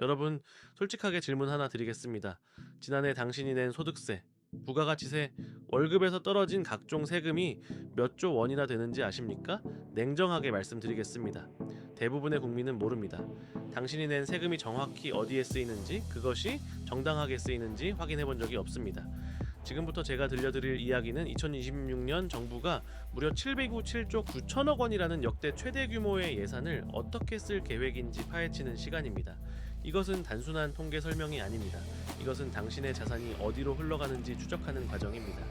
여러분, 솔직하게 질문 하나 드리겠습니다. 지난해 당신이 낸 소득세, 부가가치세, 월급에서 떨어진 각종 세금이 몇 조 원이나 되는지 아십니까? 냉정하게 말씀드리겠습니다. 대부분의 국민은 모릅니다. 당신이 낸 세금이 정확히 어디에 쓰이는지, 그것이 정당하게 쓰이는지 확인해 본 적이 없습니다. 지금부터 제가 들려드릴 이야기는 2026년 정부가 무려 707조 9천억 원이라는 역대 최대 규모의 예산을 어떻게 쓸 계획인지 파헤치는 시간입니다. 이것은 단순한 통계 설명이 아닙니다. 이것은 당신의 자산이 어디로 흘러가는지 추적하는 과정입니다.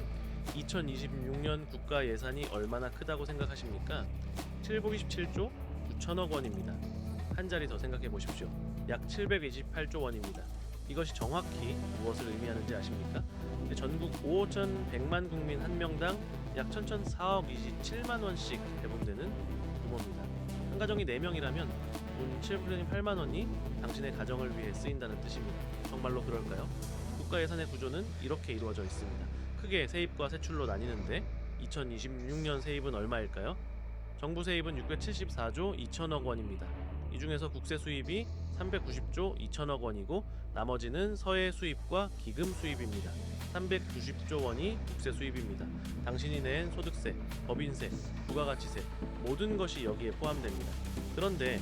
2026년 국가 예산이 얼마나 크다고 생각하십니까? 727조 9천억 원입니다. 한 자리 더 생각해 보십시오. 약 728조 원입니다. 이것이 정확히 무엇을 의미하는지 아십니까? 네, 전국 5천 100만 국민 한 명당 약 1,4억 27만 원씩 배분되는 규모입니다. 한 가정이 4명이라면 돈 7분의 8만 원이 당신의 가정을 위해 쓰인다는 뜻입니다. 정말로 그럴까요? 국가 예산의 구조는 이렇게 이루어져 있습니다. 크게 세입과 세출로 나뉘는데 2026년 세입은 얼마일까요? 정부 세입은 674조 2천억 원입니다. 이 중에서 국세 수입이 390조 2천억 원이고 나머지는 서해 수입과 기금 수입입니다. 390조 원이 국세 수입입니다. 당신이 낸 소득 세, 법인세, 부가가치세 모든 것이 여기에 포함됩니다. 그런데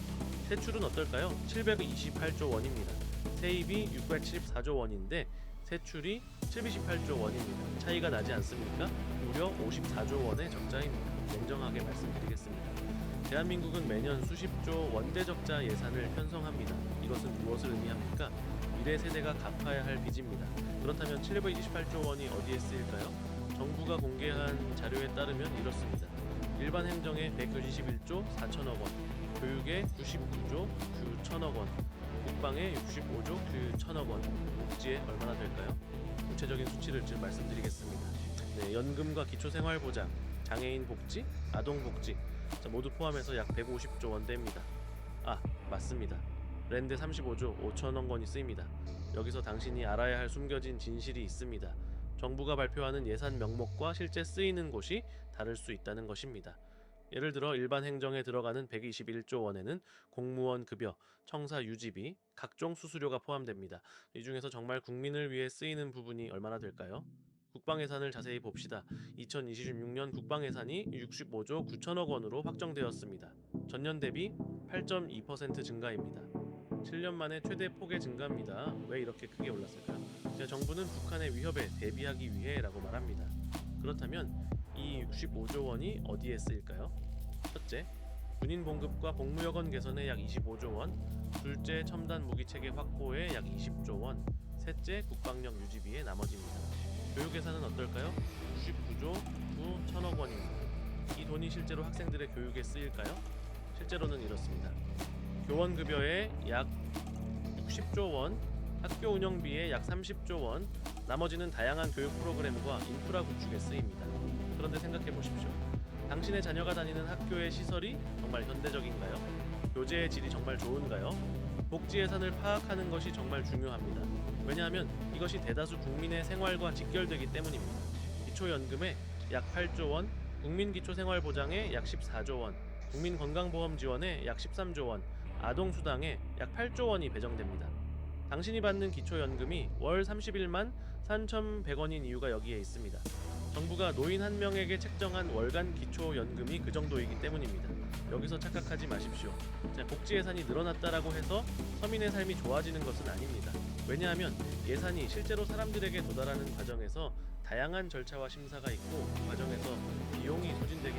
세출은 어떨까요? 728조 원입니다. 세입이 674조 원인데 세출이 728조 원입니다. 차이가 나지 않습니까? 무려 54조 원의 적자입니다. 냉정하게 말씀드리겠습니다. 대한민국은 매년 수십조 원대 적자 예산을 편성합니다. 이것은 무엇을 의미합니까? 미래 세대가 갚아야 할 빚입니다. 그렇다면 728조 원이 어디에 쓰일까요? 정부가 공개한 자료에 따르면 이렇습니다. 일반 행정에 121조 4천억 원, 교육에 99조 9천억 원, 국방에 65조 9천억 원, 복지에 얼마나 될까요? 구체적인 수치를 좀 말씀드리겠습니다. 네, 연금과 기초생활보장, 장애인 복지, 아동 복지 자, 모두 포함해서 약 150조 원대입니다. 아, 맞습니다. 랜드 35조 5천억 원이 쓰입니다. 여기서 당신이 알아야 할 숨겨진 진실이 있습니다. 정부가 발표하는 예산 명목과 실제 쓰이는 곳이 다를 수 있다는 것입니다. 예를 들어 일반 행정에 들어가는 121조 원에는 공무원 급여, 청사 유지비, 각종 수수료가 포함됩니다. 이 중에서 정말 국민을 위해 쓰이는 부분이 얼마나 될까요? 국방 예산을 자세히 봅시다. 2026년 국방 예산이 65조 9천억 원으로 확정되었습니다. 전년 대비 8.2% 증가입니다. 7년 만에 최대 폭의 증가입니다. 왜 이렇게 크게 올랐을까요? 자, 정부는 북한의 위협에 대비하기 위해라고 말합니다. 그렇다면 이 65조 원이 어디에 쓰일까요? 첫째, 군인 봉급과 복무여건 개선에 약 25조 원, 둘째, 첨단 무기 체계 확보에 약 20조 원, 셋째, 국방력 유지비의 나머지입니다. 교육 예산은 어떨까요? 99조 9 천억 원입니다. 이 돈이 실제로 학생들의 교육에 쓰일까요? 실제로는 이렇습니다. 교원 급여에 약 60조 원, 학교 운영비에 약 30조 원, 나머지는 다양한 교육 프로그램과 인프라 구축에 쓰입니다. 그런데 생각해 보십시오. 당신의 자녀가 다니는 학교의 시설이 정말 현대적인가요? 교재의 질이 정말 좋은가요? 복지 예산을 파악하는 것이 정말 중요합니다. 왜냐하면 이것이 대다수 국민의 생활과 직결되기 때문입니다. 기초연금에 약 8조 원, 국민기초생활보장에 약 14조 원, 국민건강보험 지원에 약 13조 원, 아동 수당에 약 8조 원이 배정됩니다. 당신이 받는 기초연금이 월 31만 3,100원인 이유가 여기에 있습니다. 정부가 노인 한 명에게 책정한 월간 기초연금이 그 정도이기 때문입니다. 여기서 착각하지 마십시오. 자, 복지 예산이 늘어났다라고 해서 서민의 삶이 좋아지는 것은 아닙니다. 왜냐하면 예산이 실제로 사람들에게 도달하는 과정에서 다양한 절차와 심사가 있고 그 과정에서 비용이 소진되기.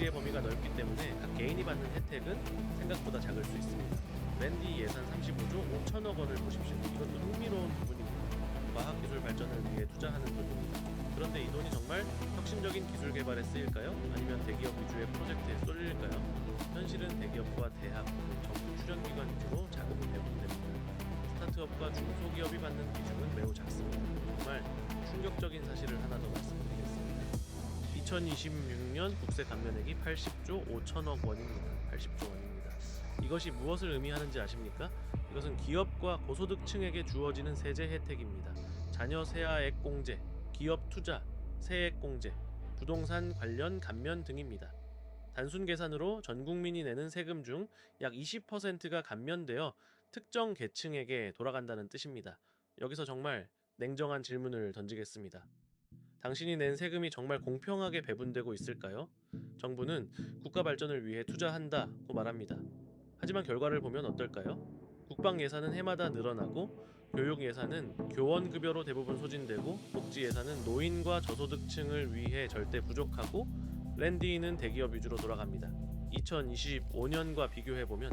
복지의 범위가 넓기 때문에 각 개인이 받는 혜택은 생각보다 작을 수 있습니다. 랜디 예산 35조 5천억 원을 보십시오. 이것도 흥미로운 부분입니다. 과학 기술 발전을 위해 투자하는 돈입니다. 그런데 이 돈이 정말 혁신적인 기술 개발에 쓰일까요? 아니면 대기업 위주의 프로젝트에 쏠릴까요? 현실은 대기업과 대학, 정부 출연기관 위주로 자금이 배분됩니다. 스타트업과 중소기업이 받는 비중은 매우 작습니다. 정말 충격적인 사실을 하나 더 말씀드리겠습니다. 2026년 국세 감면액이 80조 5천억 원입니다. 80조 원입니다. 이것이 무엇을 의미하는지 아십니까? 이것은 기업과 고소득층에게 주어지는 세제 혜택입니다. 자녀 세아액 공제, 기업 투자, 세액 공제, 부동산 관련 감면 등입니다. 단순 계산으로 전 국민이 내는 세금 중 약 20%가 감면되어 특정 계층에게 돌아간다는 뜻입니다. 여기서 정말 냉정한 질문을 던지겠습니다. 당신이 낸 세금이 정말 공평하게 배분되고 있을까요? 정부는 국가 발전을 위해 투자한다고 말합니다. 하지만 결과를 보면 어떨까요? 국방 예산은 해마다 늘어나고 교육 예산은 교원 급여로 대부분 소진되고 복지 예산은 노인과 저소득층을 위해 절대 부족하고 랜디는 대기업 위주로 돌아갑니다. 2025년과 비교해 보면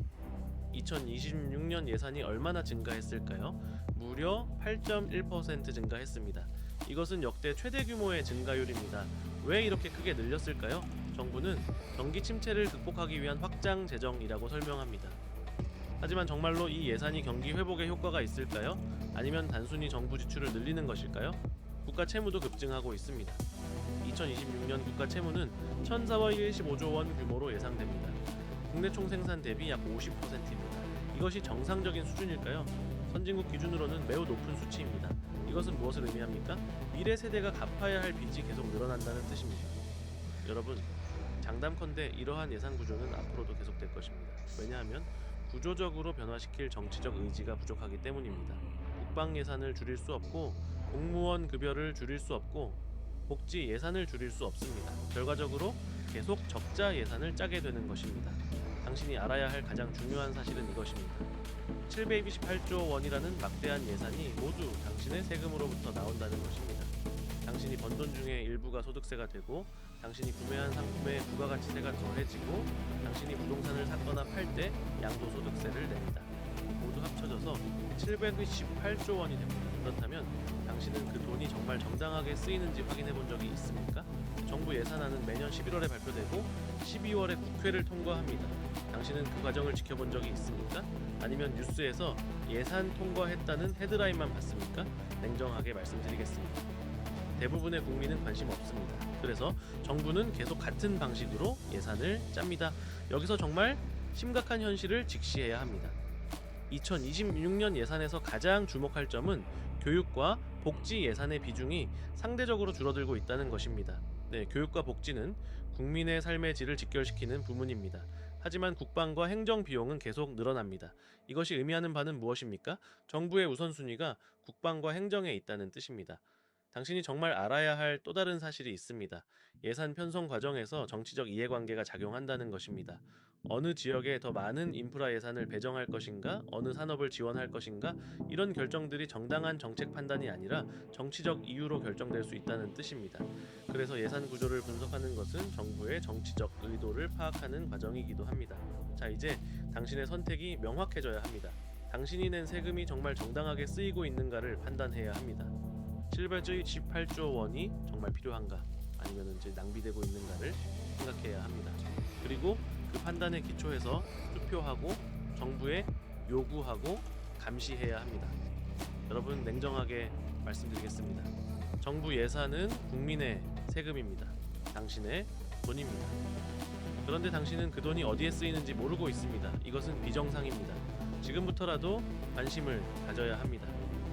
2026년 예산이 얼마나 증가했을까요? 무려 8.1% 증가했습니다. 이것은 역대 최대 규모의 증가율입니다. 왜 이렇게 크게 늘렸을까요? 정부는 경기 침체를 극복하기 위한 확장 재정이라고 설명합니다. 하지만 정말로 이 예산이 경기 회복에 효과가 있을까요? 아니면 단순히 정부 지출을 늘리는 것일까요? 국가 채무도 급증하고 있습니다. 2026년 국가 채무는 1,415조 원 규모로 예상됩니다. 국내 총생산 대비 약 50%입니다. 이것이 정상적인 수준일까요? 선진국 기준으로는 매우 높은 수치입니다. 이것은 무엇을 의미합니까? 미래 세대가 갚아야 할 빚이 계속 늘어난다는 뜻입니다. 여러분, 장담컨대 이러한 예산 구조는 앞으로도 계속될 것입니다. 왜냐하면 구조적으로 변화시킬 정치적 의지가 부족하기 때문입니다. 국방 예산을 줄일 수 없고 공무원 급여를 줄일 수 없고 복지 예산을 줄일 수 없습니다. 결과적으로 계속 적자 예산을 짜게 되는 것입니다. 당신이 알아야 할 가장 중요한 사실은 이것입니다. 728조 원이라는 막대한 예산이 모두 당신의 세금으로부터 나온다는 것입니다. 당신이 번 돈 중에 일부가 소득세가 되고 당신이 구매한 상품에 부가가치세가 더해지고 당신이 부동산을 샀거나 팔 때 양도소득세를 냅니다. 모두 합쳐져서 728조 원이 됩니다. 그렇다면 당신은 그 돈이 정말 정당하게 쓰이는지 확인해 본 적이 있습니까? 정부 예산안은 매년 11월에 발표되고 12월에 국회를 통과합니다. 당신은 그 과정을 지켜본 적이 있습니까? 아니면 뉴스에서 예산 통과했다는 헤드라인만 봤습니까? 냉정하게 말씀드리겠습니다. 대부분의 국민은 관심 없습니다. 그래서 정부는 계속 같은 방식으로 예산을 짭니다. 여기서 정말 심각한 현실을 직시해야 합니다. 2026년 예산에서 가장 주목할 점은 교육과 복지 예산의 비중이 상대적으로 줄어들고 있다는 것입니다. 네, 교육과 복지는 국민의 삶의 질을 직결시키는 부문입니다. 하지만 국방과 행정 비용은 계속 늘어납니다. 이것이 의미하는 바는 무엇입니까? 정부의 우선순위가 국방과 행정에 있다는 뜻입니다. 당신이 정말 알아야 할 또 다른 사실이 있습니다. 예산 편성 과정에서 정치적 이해관계가 작용한다는 것입니다. 어느 지역에 더 많은 인프라 예산을 배정할 것인가, 어느 산업을 지원할 것인가, 이런 결정들이 정당한 정책 판단이 아니라 정치적 이유로 결정될 수 있다는 뜻입니다. 그래서 예산 구조를 분석하는 것은 정부의 정치적 의도를 파악하는 과정이기도 합니다. 자, 이제 당신의 선택이 명확해져야 합니다. 당신이 낸 세금이 정말 정당하게 쓰이고 있는가를 판단해야 합니다. 728조 원이 정말 필요한가 아니면 이제 낭비되고 있는가를 생각해야 합니다. 그리고 그 판단에 기초해서 투표하고 정부에 요구하고 감시해야 합니다. 여러분 냉정하게 말씀드리겠습니다. 정부 예산은 국민의 세금입니다. 당신의 돈입니다. 그런데 당신은 그 돈이 어디에 쓰이는지 모르고 있습니다. 이것은 비정상입니다. 지금부터라도 관심을 가져야 합니다.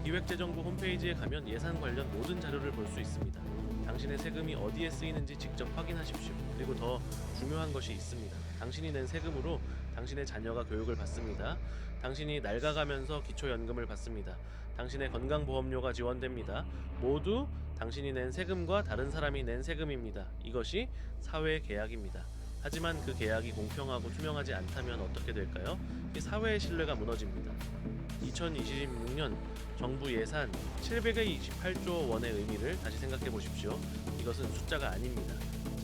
기획재정부 홈페이지에 가면 예산 관련 모든 자료를 볼 수 있습니다. 당신의 세금이 어디에 쓰이는지 직접 확인하십시오. 그리고 더 중요한 것이 있습니다. 당신이 낸 세금으로 당신의 자녀가 교육을 받습니다. 당신이 낡아가면서 기초연금을 받습니다. 당신의 건강보험료가 지원됩니다. 모두 당신이 낸 세금과 다른 사람이 낸 세금입니다. 이것이 사회 계약입니다. 하지만 그 계약이 공평하고 투명하지 않다면 어떻게 될까요? 이 사회의 신뢰가 무너집니다. 2026년 정부 예산 728조 원의 의미를 다시 생각해 보십시오. 이것은 숫자가 아닙니다.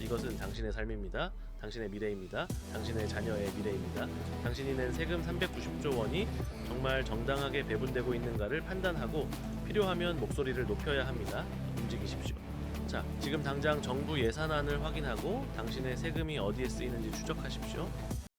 이것은 당신의 삶입니다. 당신의 미래입니다. 당신의 자녀의 미래입니다. 당신이 낸 세금 390조 원이 정말 정당하게 배분되고 있는가를 판단하고 필요하면 목소리를 높여야 합니다. 움직이십시오. 자, 지금 당장 정부 예산안을 확인하고 당신의 세금이 어디에 쓰이는지 추적하십시오.